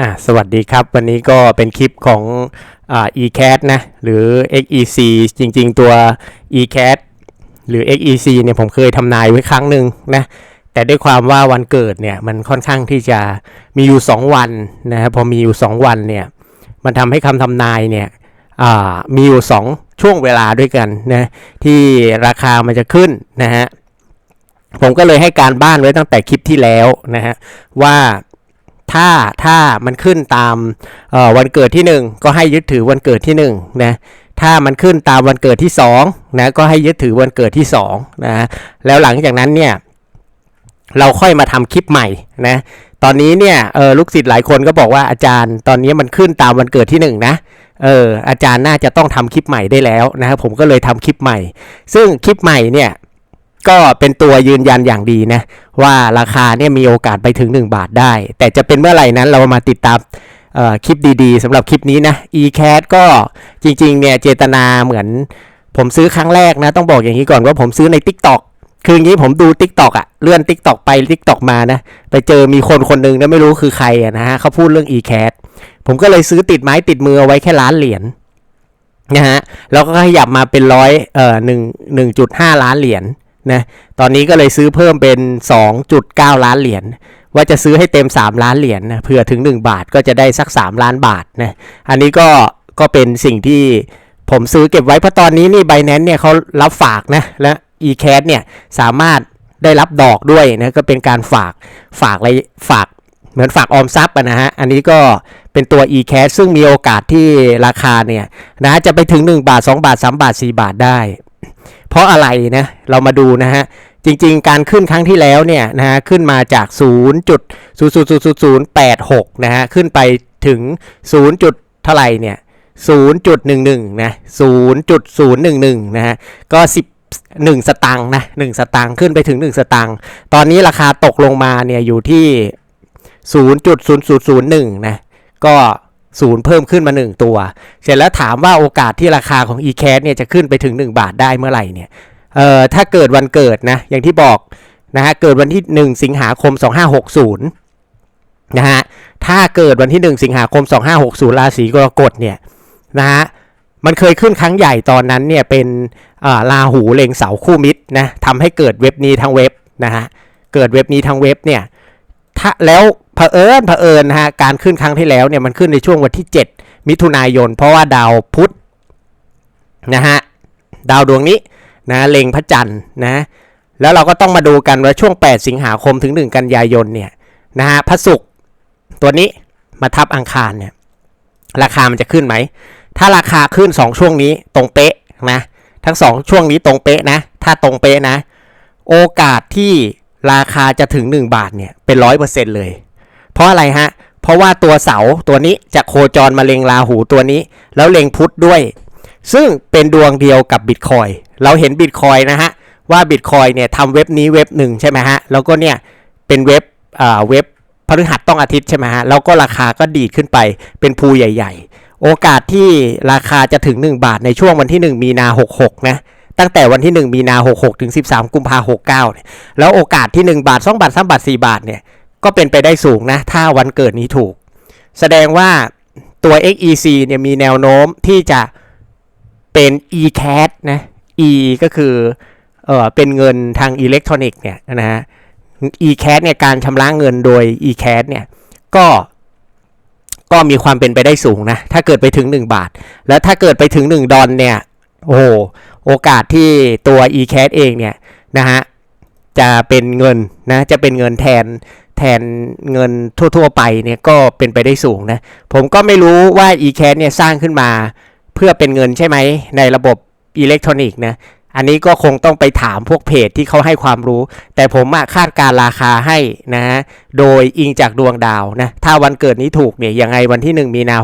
อ่าสวัสดีครับ วันนี้ก็เป็นคลิปของอ่า eCat นะ หรือ XEC จริง ๆ ตัว eCat หรือ XEC เนี่ยผมเคยทำนายไว้ครั้งหนึ่งนะ แต่ด้วยความว่าวันเกิดเนี่ย มันค่อนข้างที่จะมีอยู่ 2 วันนะครับพอมีอยู่ 2 วันเนี่ย มันทำให้คำทำนายเนี่ยอ่ามีอยู่ 2 ช่วงเวลาด้วยกันนะที่ราคามันจะขึ้นนะฮะผมก็เลยให้การบ้านไว้ตั้งแต่คลิปที่แล้วนะฮะว่า ถ้าถ้ามันขึ้นตามวันเกิดที่ 1 ก็ให้ยึดถือวันเกิดที่1นะถ้ามันขึ้นตามวันเกิดที่2นะก็ให้ยึดถือวันเกิดที่2นะแล้วหลังจากนั้นเนี่ยเราค่อยมาทำคลิปใหม่นะตอนนี้เนี่ยเออลูกศิษย์หลายคนก็บอกว่าอาจารย์ ตอนนี้มันขึ้นตามวันเกิดที่1นะเอออาจารย์น่าจะต้องทำคลิปใหม่ได้แล้วนะครับผมก็เลยทำคลิปใหม่ ซึ่งคลิปใหม่เนี่ย ก็เป็นตัวยืนยันอย่างดีนะ ว่าราคาเนี่ยมีโอกาสไปถึง 1 บาทได้ แต่จะเป็นเมื่อไหร่นั้นเรามาติดตามคลิปดีๆสำหรับคลิปนี้นะ eCat ก็จริงๆเนี่ยเจตนาเหมือนผมซื้อครั้งแรกนะ ต้องบอกอย่างนี้ก่อนว่าผมซื้อใน TikTok คืออย่างนี้ผมดู TikTok อะเลื่อน TikTok ไป TikTok มานะ ไปเจอมีคนคนหนึ่งนะไม่รู้คือใครอะนะฮะเขาพูดเรื่อง eCat ผมก็เลยซื้อติดไม้ติดมือเอาไว้แค่ล้านเหรียญนะฮะแล้วก็ขยับมาเป็นร้อยเอ่อหนึ่งหนึ่งจุดห้าล้านเหรียญ นะตอนนี้ก็เลยซื้อเพิ่มเป็น 2.9 ล้านเหรียญว่าจะซื้อให้เต็ม 3 ล้านเหรียญนะเผื่อถึง 1 บาทก็จะได้สัก 3 ล้านบาทนะอันนี้ก็ก็เป็นสิ่งที่ผมซื้อเก็บไว้เพราะตอนนี้นี่ b บ n a n c e เนี่ยเขารับฝากนะและ eCat เนี่ยสามารถได้รับดอกด้วยนะก็เป็นการฝากฝากอะไรฝากเหมือนฝากออมทรัพย์นะฮะอันนี้ก็เป็นตัว eCat ซึ่งมีโอกาสที่ราคาเนี่ยนะจะไปถึง 1 บาท 2 บาท 3 บาท 4 บาทได้ เพราะอะไรนะเรามาดูนะฮะจริงๆ การขึ้นครั้งที่แล้วเนี่ยนะฮะขึ้นมาจาก 0.00086 นะฮะขึ้นไปถึง 0. จุดเท่าไหร่เนี่ย 0.11 นะ 0.011 นะฮะก็10 1 สตังค์นะ1สตังค์ขึ้นไปถึง 1 สตังค์ตอนนี้ราคาตกลงมาเนี่ยอยู่ที่ 0.0001 นะก็ ศูนย์เพิ่มขึ้นมา 1 ตัว เสร็จแล้วถามว่าโอกาสที่ราคาของ e c a s เนี่ยจะขึ้นไปถึง 1 บาทได้เมื่อไหร่เนี่ยเอ่อถ้าเกิดวันเกิดนะอย่างที่บอกนะฮะเกิดวันที่ 1 สิงหาคม 2560นะฮะถ้าเกิดวันที่ 1 สิงหาคม 2560 ราศีกรกฎเนี่ยนะฮะมันเคยขึ้นครั้งใหญ่ตอนนั้นเนี่ยเป็นอ่าราหูเล็งเสาคู่มิตรนะทำให้เกิดเว็บนี้ทั้งเว็บนะฮะเกิดเว็บนี้ทั้งเว็บเนี่ยถ้าแล้ว เผอิญเผอิญนะฮะการขึ้นครั้งที่แล้วเนี่ยมันขึ้นในช่วงวันที่ 7 มิถุนายน เพราะว่าดาวพุธนะฮะดาวดวงนี้นะเล็งพระจันทร์นะแล้วเราก็ต้องมาดูกันว่าช่วง 8 สิงหาคมถึง 1 กันยายนเนี่ยนะฮะพระศุกร์ตัวนี้มาทับอังคารเนี่ยราคามันจะขึ้นไหม ถ้าราคาขึ้น 2 ช่วงนี้ตรงเป๊ะนะทั้ง 2 ช่วงนี้ตรงเป๊ะนะถ้าตรงเป๊ะนะ โอกาสที่ราคาจะถึง 1 บาทเนี่ยเป็นร้อยเปอร์เซ็นต์เลย เพราะอะไรฮะ เพราะว่าตัวเสาตัวนี้จะโคจรมาเล็งราหูตัวนี้ แล้วเล็งพุธด้วย ซึ่งเป็นดวงเดียวกับบิตคอยเราเห็นบิตคอยนะฮะว่าบิตคอยเนี่ยทำเว็บนี้เว็บหนึ่งใช่ไหมฮะแล้วก็เนี่ยเป็นเว็บอ่าเว็บพฤหัสต้องอาทิตย์ใช่ไหมฮะแล้วก็ราคาก็ดีดขึ้นไปเป็นภูใหญ่ ๆ โอกาสที่ราคาจะถึง 1 บาทในช่วงวันที่ 1 มีนา 66 นะตั้งแต่วันที่ 1 มีนา 66 ถึง 13 กุมภา69 เนี่ย แล้วโอกาสที่ 1 บาท 2 บาท 3 บาท 4 บาท เนี่ย ก็เป็นไปได้สูงนะ ถ้าวันเกิดนี้ถูก แสดงว่าตัว XEC เนี่ยมีแนวโน้มที่จะเป็น eCat นะ E ก็คือเออเป็นเงินทางอิเล็กทรอนิกส์เนี่ยนะฮะ eCat เนี่ยการชำระเงินโดย eCat เนี่ยก็ก็มีความเป็นไปได้สูงนะ ถ้าเกิดไปถึง 1 บาท แล้วถ้าเกิดไปถึง 1 ดอลเนี่ยโอ้โหโอกาสที่ตัว eCat เองเนี่ยนะฮะจะเป็นเงินนะจะเป็นเงินแทน แทนเงินทั่ว ๆ ไปเนี่ยก็เป็นไปได้สูงนะ ผมก็ไม่รู้ว่า eCat เนี่ยสร้างขึ้นมาเพื่อเป็นเงินใช่ไหม ในระบบอิเล็กทรอนิกส์นะ อันนี้ก็คงต้องไปถามพวกเพจที่เขาให้ความรู้ แต่ผมคาดการราคาให้นะฮะโดยอิงจากดวงดาวนะ ถ้าวันเกิดนี้ถูกเนี่ยยังไงวันที่ 1 มีนา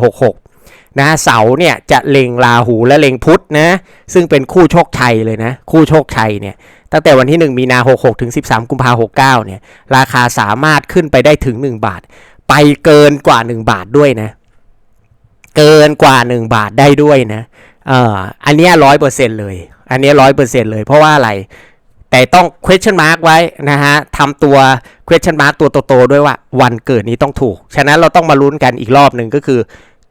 66 นะเสาเนี่ยจะเล็งราหูและเล็งพุธนะ ซึ่งเป็นคู่โชคชัยเลยนะ คู่โชคชัยเนี่ย ตั้งแต่วันที่ 1 มีนา 66 ถึง 13 กุมภา69 เนี่ย ราคาสามารถขึ้นไปได้ถึง 1 บาท ไปเกินกว่า 1 บาทด้วยนะ เกินกว่า 1 บาทได้ด้วยนะเอ่ออันนี้ร้อยเปอร์เซ็นต์เลย อันนี้ร้อยเปอร์เซ็นต์เลย เพราะว่าอะไร แต่ต้อง question mark ไว้นะฮะทำตัว question mark ตัวโตๆด้วยว่า วันเกิดนี้ต้องถูก ฉะนั้นเราต้องมาลุ้นกันอีกรอบหนึ่งก็คือ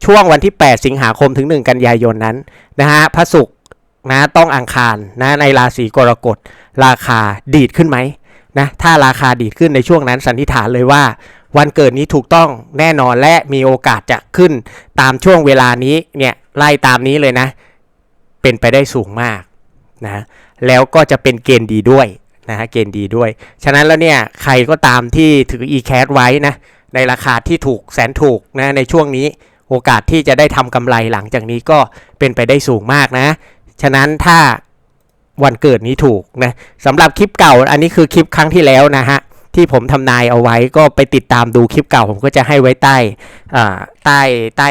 ช่วงวันที่ 8 สิงหาคมถึง 1 กันยายนนั้นนะฮะพระศุกร์ นะต้องอังคารนะในราศีกรกฎราคาดีดขึ้นไหมนะถ้าราคาดีดขึ้นในช่วงนั้นสันนิษฐานเลยว่า วันเกิดนี้ถูกต้องแน่นอนและมีโอกาสจะขึ้นตามช่วงเวลานี้เนี่ยไล่ตามนี้เลยนะ เป็นไปได้สูงมากนะแล้วก็จะเป็นเกณฑ์ดีด้วยนะฮะเกณฑ์ดีด้วย ฉะนั้นแล้วเนี่ยใครก็ตามที่ถือ e-cash ไว้นะในราคาที่ถูกแสนถูกนะในช่วงนี้โอกาสที่จะได้ทำกำไรหลังจากนี้ก็เป็นไปได้สูงมากนะ ฉะนั้นถ้าวันเกิดนี้ถูกนะสำหรับคลิปเก่าอันนี้คือคลิปครั้งที่แล้วนะฮะที่ผมทำนายเอาไว้ก็ไปติดตามดูคลิปเก่าผมก็จะให้ไว้ใต้อ่าใต้ใต้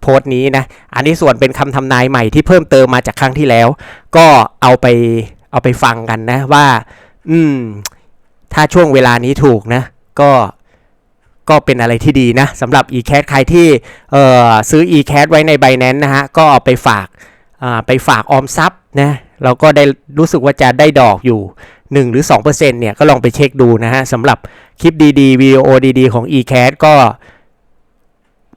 โพสต์นี้นะ อันนี้ส่วนเป็นคำทำนายใหม่ที่เพิ่มเติมมาจากครั้งที่แล้ว ก็เอาไปเอาไปฟังกันนะว่า อืม ถ้าช่วงเวลานี้ถูกนะ ก็ก็เป็นอะไรที่ดีนะสำหรับ e-cash ใครที่เออซื้อ e-cash ไว้ใน Binance นะฮะก็เอาไปฝาก ไปฝากออมทรัพย์นะเราก็ได้รู้สึกว่าจะได้ดอกอยู่ 1 หรือ 2%เนี่ยก็ลองไปเช็คดูนะฮะสำหรับคลิปดีๆวิดีโอดีๆ ของ e c a s ก็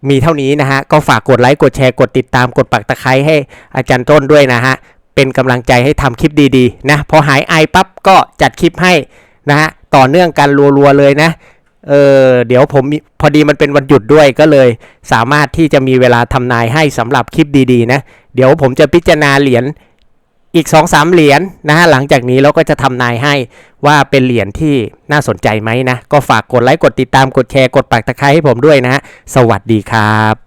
มีเท่านี้นะฮะ ก็ฝากกดไลค์กดแชร์กดติดตามกดปักตะไคร้ให้อาจารย์ต้นด้วยนะฮะ เป็นกำลังใจให้ทำคลิปดีๆ นะ พอหายไอปั๊บก็จัดคลิปให้นะฮะ ต่อเนื่องกันรัวๆเลยนะ เออเดี๋ยวผมพอดีมันเป็นวันหยุดด้วยก็เลย สามารถที่จะมีเวลาทำนายให้สำหรับคลิปดีๆนะ เดี๋ยวผมจะพิจารณาเหรียญอีก2อสเหรียญนะฮะหลังจากนี้เราก็จะทำนายให้ว่าเป็นเหรียญที่น่าสนใจไหมนะ ก็ฝากกดไลค์กดติดตามกดแชร์กดปักตะไคร้ให้ผมด้วยนะฮะสวัสดีครับ